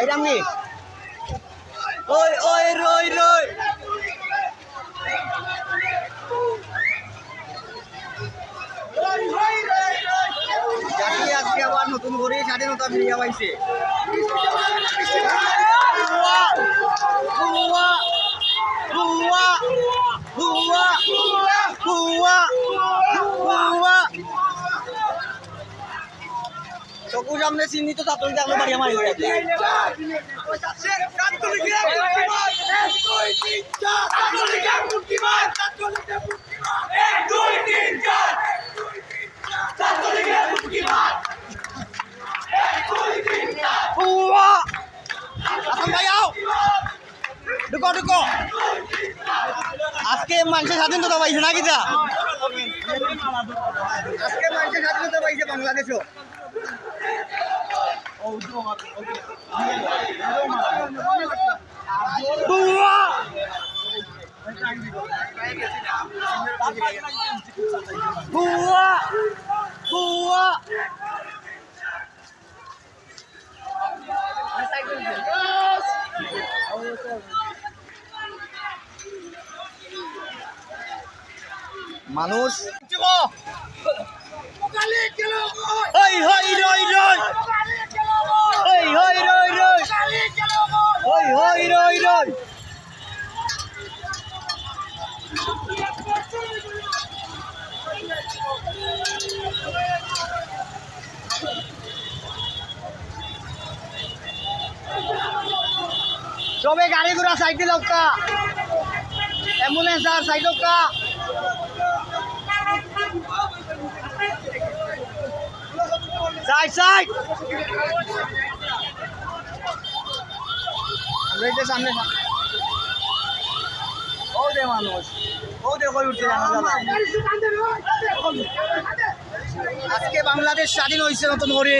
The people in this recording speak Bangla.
এইটা আমি ওই ওই রই রই আজকে আবার নতুন করে স্বাধীনতা ফিরিয়া পাইছে চকুর সামনে চিহ্নিত ছাত্রী থাকলে বাড়ি আমার আজকে মানুষের স্বাধীনতা পাইছে নাকি যা আজকে মানুষের স্বাধীনতা পাইছে বাংলাদেশও। হুয়া হুয়া হুয়া মানুষ ওই হই রই রই ওই হই রই রই ওই হই রই রই সবে গাড়ি ঘোড়া সাইকেল লোকা অ্যাম্বুলেন্স আর সাইড লোকা সাইড সাইড আমরা দে মানুষ। দে কই উঠছে জানা আজকে বাংলাদেশ স্বাধীন হয়েছে নতুন করে।